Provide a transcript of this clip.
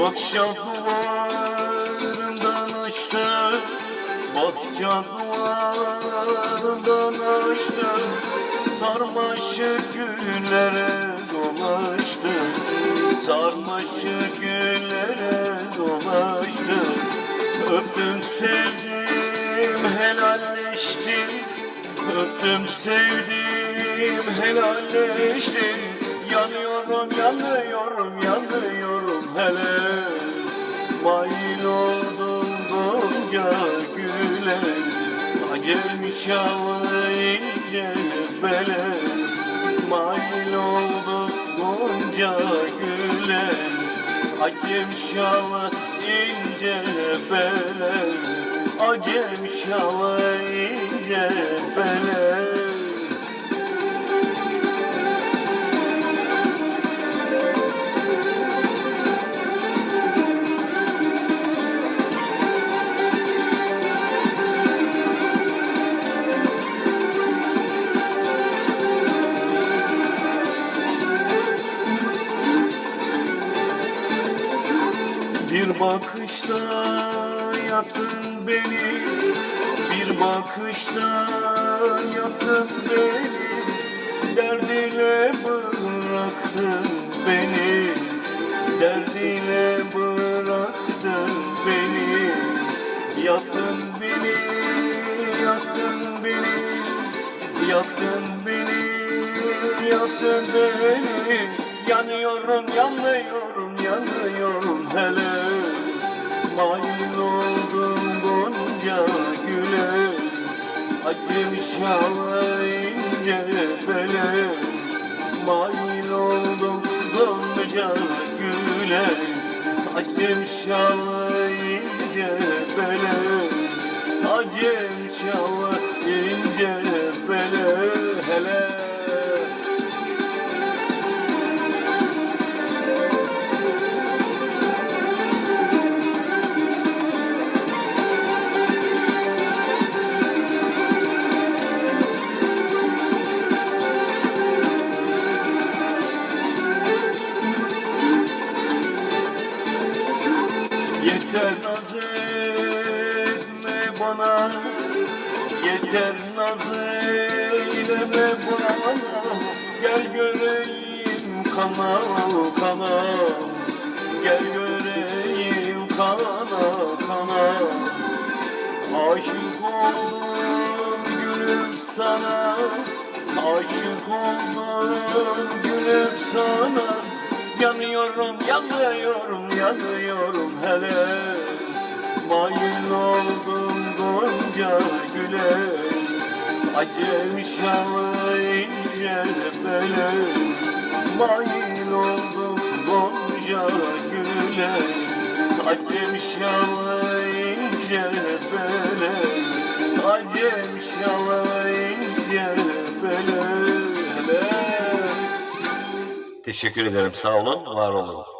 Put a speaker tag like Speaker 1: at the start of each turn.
Speaker 1: Bahçe duvarından açtı Bahçe duvarından açtı Sarmaşık güllere dolaştı Sarmaşık güllere dolaştı Öptüm sevdim helalleştim Öptüm sevdim helalleştim. Yanıyorum yanıyorum yanıyorum hele Mail oldum gonca güle. Ha gelmiş ince bele. Mail oldum gonca güle. Acem şava ince bele. Acem şava ince bele Bir bakışta yaktın beni Bir bakışta yaktın beni. Derdine bıraktın beni Derdine bıraktın beni. Yaktın beni, yaktın beni Yaktın beni, yaktın beni. Yanıyorum, yanıyorum, yanıyorum hele Mail oldum gonca güle Acım şava ince bele Mail oldum gonca güle Acım şava ince bele Acem şava ince bele bana Yeter naz eyleme bana Gel göreyim kana kana. Gel göreyim kana kana. Aşık oldum gülüm sana. Aşık oldum gülüm sana. Yanıyorum, yanıyorum, yanıyorum hele. Mail oldum gonca güle Acem şalı ince bele Mail oldum gonca güle Acem şalı ince bele Acem şalı ince bele Teşekkür ederim. Sağ olun, var olun.